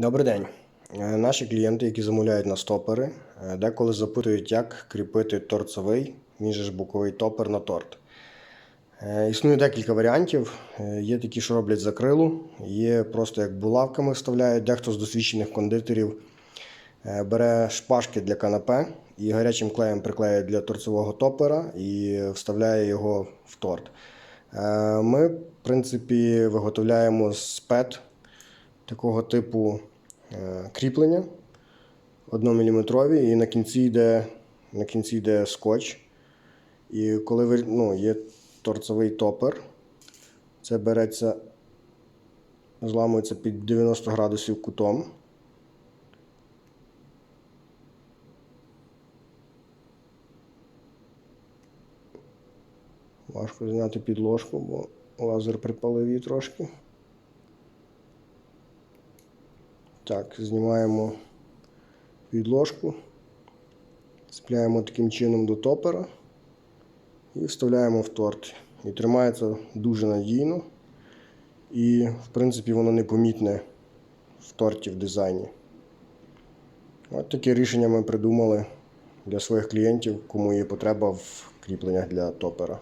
Добрий день. Е, Наші клієнти, які замовляють на стопери, е, деколи запитують, як кріпити торцевий, він боковий топер на торт. Е, Існує декілька варіантів. Є такі, що роблять з акрилу, є просто як булавками вставляють. Дехто з досвідчених кондитерів бере шпажки для канапе і гарячим клеєм приклеює для торцевого топера і вставляє його в торт. Ми, в принципі, виготовляємо з ПЕТ такого типу е, кріплення 1 мм, і на кінці йде, на кінці йде скотч. І коли ви, ну, є торцевий топер, це береться, зламується під 90 градусів кутом. Важко зняти підложку, бо лазер припалив її трошки. Так, знімаємо підложку, цепляємо таким чином до топера і вставляємо в торт. І тримається дуже надійно. І, в принципі, воно непомітне в торті в дизайні. От таке рішення ми придумали для своїх клієнтів, кому є потреба в кріпленнях для топера.